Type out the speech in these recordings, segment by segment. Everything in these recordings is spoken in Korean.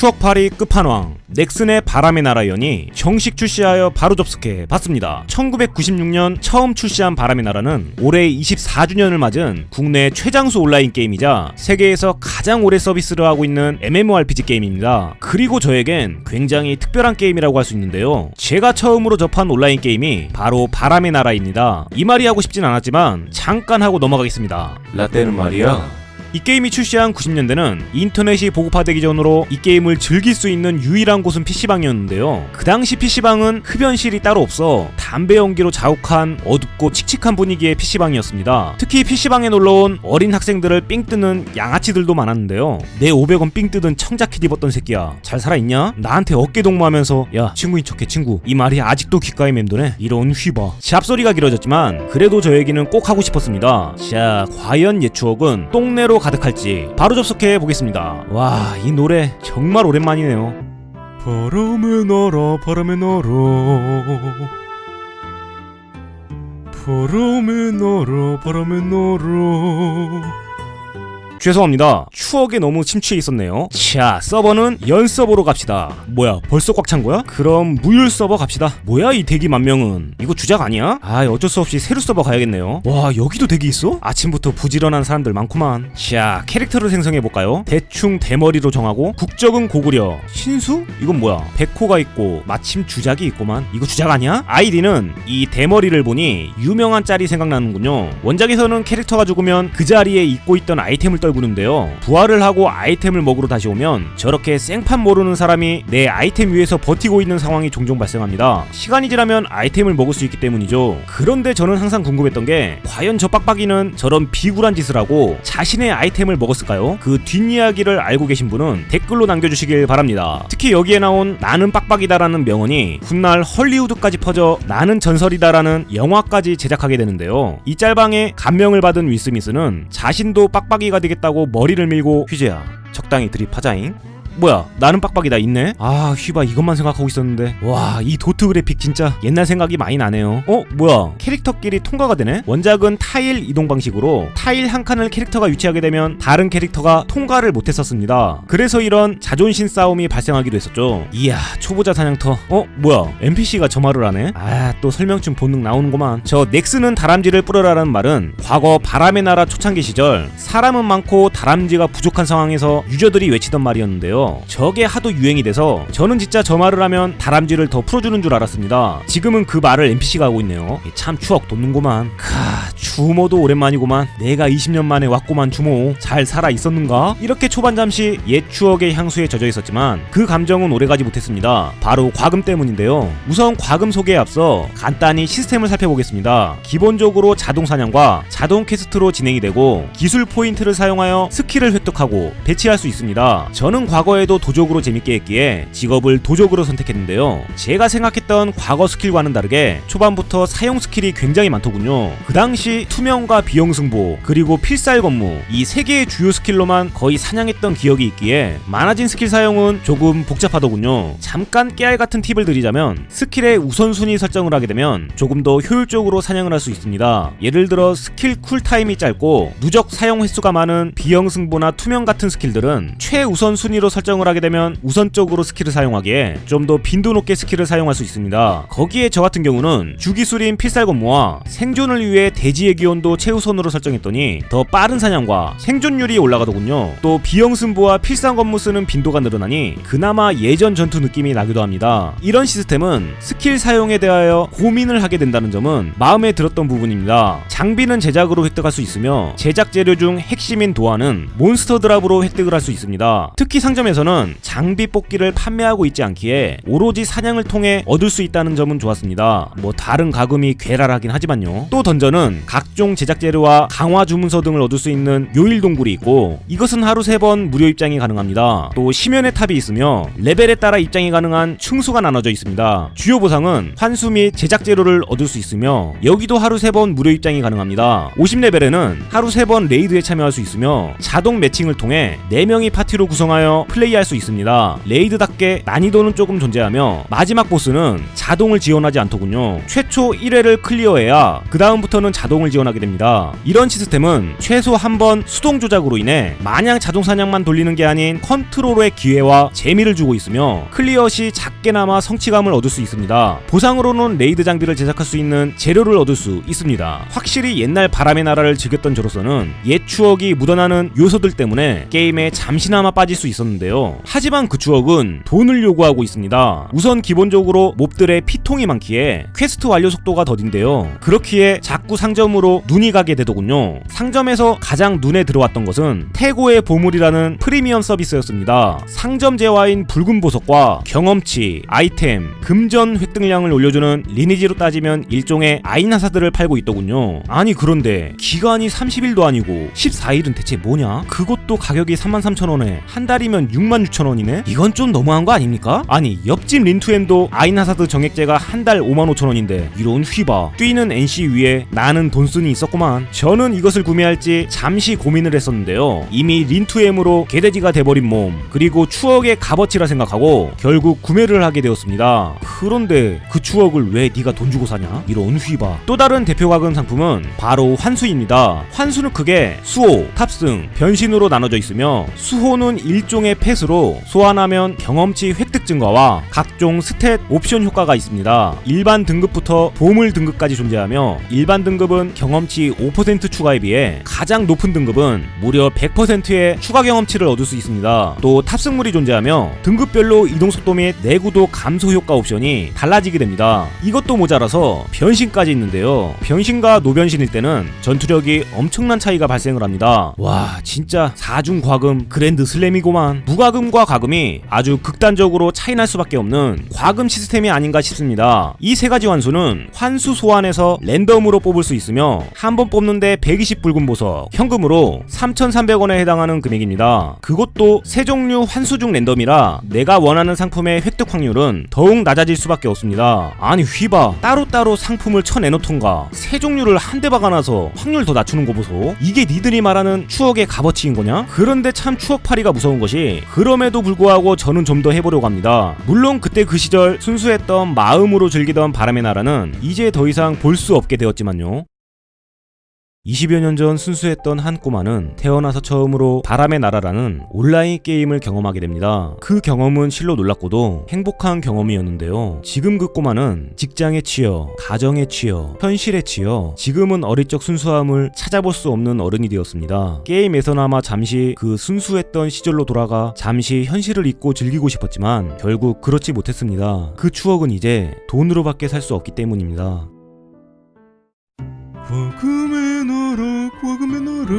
추억팔이 끝판왕 넥슨의 바람의 나라 연이 정식 출시하여 바로 접속해 봤습니다. 1996년 처음 출시한 바람의 나라는 올해 24주년을 맞은 국내 최장수 온라인 게임이자 세계에서 가장 오래 서비스를 하고 있는 MMORPG 게임입니다. 그리고 저에겐 굉장히 특별한 게임이라고 할 수 있는데요. 제가 처음으로 접한 온라인 게임이 바로 바람의 나라입니다. 이 말이 하고 싶진 않았지만 잠깐 하고 넘어가겠습니다. 라떼는 말이야. 이 게임이 출시한 90년대는 인터넷이 보급화되기 전으로 이 게임을 즐길 수 있는 유일한 곳은 PC방이었는데요. 그 당시 PC방은 흡연실이 따로 없어 담배 연기로 자욱한 어둡고 칙칙한 분위기의 PC방이었습니다. 특히 PC방에 놀러온 어린 학생들을 삥 뜨는 양아치들도 많았는데요. 내 500원 삥 뜯은 청자켓 입었던 새끼야. 잘 살아있냐? 나한테 어깨 동무하면서 야 친구인 척해 친구. 이 말이 아직도 귓가에 맴도네. 이런 휘바. 잡소리가 길어졌지만 그래도 저 얘기는 꼭 하고 싶었습니다. 자 과연 옛 추억은 똥내로 가득할지 바로 접속해 보겠습니다. 와 이 노래 정말 오랜만이네요. 바람의 나라 바람의 나라 바람의 나라 바람의 나라 죄송합니다. 추억에 너무 침취해 있었네요. 자, 서버는 연 서버로 갑시다. 뭐야, 벌써 꽉 찬 거야? 그럼 무율 서버 갑시다. 뭐야, 이 대기 만 명은? 이거 주작 아니야? 아, 어쩔 수 없이 세루 서버 가야겠네요. 와, 여기도 대기 있어? 아침부터 부지런한 사람들 많구만. 자, 캐릭터를 생성해 볼까요? 대충 대머리로 정하고 국적은 고구려. 신수? 이건 뭐야? 백호가 있고 마침 주작이 있고만. 이거 주작 아니야? 아이디는 이 대머리를 보니 유명한 짤이 생각나는군요. 원작에서는 캐릭터가 죽으면 그 자리에 잊고 있던 아이템을 떨 구는데요. 부활을 하고 아이템을 먹으러 다시 오면 저렇게 생판 모르는 사람이 내 아이템 위에서 버티고 있는 상황이 종종 발생합니다. 시간이 지나면 아이템을 먹을 수 있기 때문이죠. 그런데 저는 항상 궁금했던 게 과연 저 빡빡이는 저런 비굴한 짓을 하고 자신의 아이템을 먹었을까요? 그 뒷이야기를 알고 계신 분은 댓글로 남겨주시길 바랍니다. 특히 여기에 나온 나는 빡빡이다라는 명언이 훗날 헐리우드까지 퍼져 나는 전설이다라는 영화까지 제작하게 되는데요. 이 짤방에 감명을 받은 윌 스미스는 자신도 빡빡이가 되겠다 고 머리를 밀고 휴재야 적당히 드립하자잉 뭐야 나는 빡빡이다 있네? 아 휘바 이것만 생각하고 있었는데. 와 이 도트 그래픽 진짜 옛날 생각이 많이 나네요. 어 뭐야? 캐릭터끼리 통과가 되네? 원작은 타일 이동 방식으로 타일 한 칸을 캐릭터가 위치하게 되면 다른 캐릭터가 통과를 못했었습니다. 그래서 이런 자존심 싸움이 발생하기도 했었죠. 이야 초보자 사냥터. 어 뭐야? NPC가 저 말을 하네? 아 또 설명충 본능 나오는구만. 저 넥스는 다람쥐를 뿌려라라는 말은 과거 바람의 나라 초창기 시절 사람은 많고 다람쥐가 부족한 상황에서 유저들이 외치던 말이었는데요 저게 하도 유행이 돼서 저는 진짜 저 말을 하면 다람쥐를 더 풀어주는 줄 알았습니다. 지금은 그 말을 NPC가 하고 있네요. 참 추억 돋는구만. 카 주모도 오랜만이구만. 내가 20년 만에 왔구만 주모. 잘 살아 있었는가? 이렇게 초반 잠시 옛 추억의 향수에 젖어 있었지만 그 감정은 오래가지 못했습니다. 바로 과금 때문인데요. 우선 과금 소개에 앞서 간단히 시스템을 살펴보겠습니다. 기본적으로 자동 사냥과 자동 퀘스트로 진행이 되고 기술 포인트를 사용하여 스킬을 획득하고 배치할 수 있습니다. 저는 과거 에도 도적으로 재밌게 했기에 직업을 도적으로 선택했는데요. 제가 생각했던 과거 스킬과는 다르게 초반부터 사용 스킬이 굉장히 많더군요. 그 당시 투명과 비영승보 그리고 필살 건무 이 세 개의 주요 스킬로만 거의 사냥했던 기억이 있기에 많아진 스킬 사용은 조금 복잡하더군요. 잠깐 깨알 같은 팁을 드리자면 스킬의 우선순위 설정을 하게 되면 조금 더 효율적으로 사냥을 할 수 있습니다. 예를 들어 스킬 쿨타임이 짧고 누적 사용 횟수가 많은 비영승보나 투명 같은 스킬들은 최우선 순위로 설정 을 하게 되면 우선적으로 스킬을 사용하기에 좀 더 빈도 높게 스킬을 사용할 수 있습니다 거기에 저 같은 경우는 주기술인 필살 건무와 생존을 위해 대지의 기온도 최우선으로 설정했더니 더 빠른 사냥과 생존율이 올라가더군요. 또 비영승부와 필상 건무 쓰는 빈도가 늘어나니 그나마 예전 전투 느낌이 나기도 합니다. 이런 시스템은 스킬 사용에 대하여 고민을 하게 된다는 점은 마음에 들었던 부분입니다. 장비는 제작으로 획득할 수 있으며 제작 재료 중 핵심인 도안은 몬스터 드랍으로 획득을 할 수 있습니다. 특히 상 점에서는 장비 뽑기를 판매하고 있지 않기에 오로지 사냥을 통해 얻을 수 있다는 점은 좋았습니다. 뭐 다른 가금이 괴랄하긴 하지만요. 또 던전은 각종 제작 재료와 강화 주문서 등을 얻을 수 있는 요일 동굴이 있고 이것은 하루 세 번 무료 입장이 가능합니다. 또 심연의 탑이 있으며 레벨에 따라 입장이 가능한 층수가 나눠져 있습니다. 주요 보상은 환수 및 제작 재료를 얻을 수 있으며 여기도 하루 세 번 무료 입장이 가능합니다. 50레벨에는 하루 세 번 레이드에 참여할 수 있으며 자동 매칭을 통해 4명이 파티로 구성하여 플레이 플레이할 수 있습니다. 레이드답게 난이도는 조금 존재하며 마지막 보스는 자동을 지원하지 않더군요. 최초 1회를 클리어해야 그 다음부터는 자동을 지원하게 됩니다. 이런 시스템은 최소 한 번 수동 조작으로 인해 마냥 자동 사냥만 돌리는 게 아닌 컨트롤의 기회와 재미를 주고 있으며 클리어 시 작게나마 성취감을 얻을 수 있습니다. 보상으로는 레이드 장비를 제작할 수 있는 재료를 얻을 수 있습니다. 확실히 옛날 바람의 나라를 즐겼던 저로서는 옛 추억이 묻어나는 요소들 때문에 게임에 잠시나마 빠질 수 있었는데요. 하지만 그 추억은 돈을 요구하고 있습니다. 우선 기본적으로 몹들의 피통이 많기에 퀘스트 완료 속도가 더딘데요. 그렇기에 자꾸 상점으로 눈이 가게 되더군요. 상점에서 가장 눈에 들어왔던 것은 태고의 보물이라는 프리미엄 서비스였습니다. 상점제화인 붉은 보석과 경험치, 아이템, 금전 획득량을 올려주는 리니지로 따지면 일종의 아이나사들을 팔고 있더군요. 아니 그런데 기간이 30일도 아니고 14일은 대체 뭐냐? 그것도 가격이 33,000원에 한 달이면 66,000원이네? 이건 좀 너무한 거 아닙니까? 아니 옆집 린투엠도 아이나사드 정액제가 한 달 55,000원인데 이런 휘바 뛰는 NC 위에 나는 돈순이 있었구만 저는 이것을 구매할지 잠시 고민을 했었는데요 이미 린투엠으로 개돼지가 돼버린 몸 그리고 추억의 값어치라 생각하고 결국 구매를 하게 되었습니다 그런데 그 추억을 왜 네가 돈 주고 사냐? 이런 휘바 또 다른 대표 가금 상품은 바로 환수입니다 환수는 크게 수호, 탑승, 변신으로 나눠져 있으며 수호는 일종의 펫으로 소환하면 경험치 획득 증가와 각종 스탯 옵션 효과가 있습니다. 일반 등급부터 보물 등급까지 존재하며 일반 등급은 경험치 5% 추가에 비해 가장 높은 등급은 무려 100%의 추가 경험치를 얻을 수 있습니다. 또 탑승물이 존재하며 등급별로 이동 속도 및 내구도 감소 효과 옵션이 달라지게 됩니다. 이것도 모자라서 변신까지 있는데요. 변신과 노변신일 때는 전투력이 엄청난 차이가 발생을 합니다. 와 진짜 사중 과금 그랜드 슬램이고만 무과금과 과금이 아주 극단적으로 차이날 수밖에 없는 과금 시스템이 아닌가 싶습니다. 이 세 가지 환수는 환수 소환에서 랜덤으로 뽑을 수 있으며 한 번 뽑는데 120 붉은 보석 현금으로 3,300원에 해당하는 금액입니다. 그것도 세 종류 환수 중 랜덤이라 내가 원하는 상품의 획득 확률은 더욱 낮아질 수밖에 없습니다. 아니 휘바 따로따로 상품을 쳐내놓던가 세 종류를 한 대 박아놔서 확률 더 낮추는 거 보소. 이게 니들이 말하는 추억의 값어치인 거냐? 그런데 참 추억팔이가 무서운 것이 그럼에도 불구하고 저는 좀 더 해보려고 합니다. 물론 그때 그 시절 순수했던 마음으로 즐기던 바람의 나라는 이제 더 이상 볼 수 없게 되었지만요. 20여 년 전 순수했던 한 꼬마는 태어나서 처음으로 바람의 나라라는 온라인 게임을 경험하게 됩니다. 그 경험은 실로 놀랍고도 행복한 경험이었는데요. 지금 그 꼬마는 직장에 치여, 가정에 치여, 현실에 치여, 지금은 어릴 적 순수함을 찾아볼 수 없는 어른이 되었습니다. 게임에서나마 잠시 그 순수했던 시절로 돌아가 잠시 현실을 잊고 즐기고 싶었지만 결국 그렇지 못했습니다. 그 추억은 이제 돈으로밖에 살 수 없기 때문입니다. 구구메노루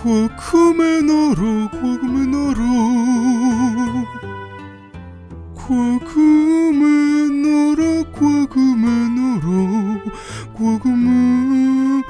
구구메노루 구구메노루 구구메노라 구구메노루 구구메노루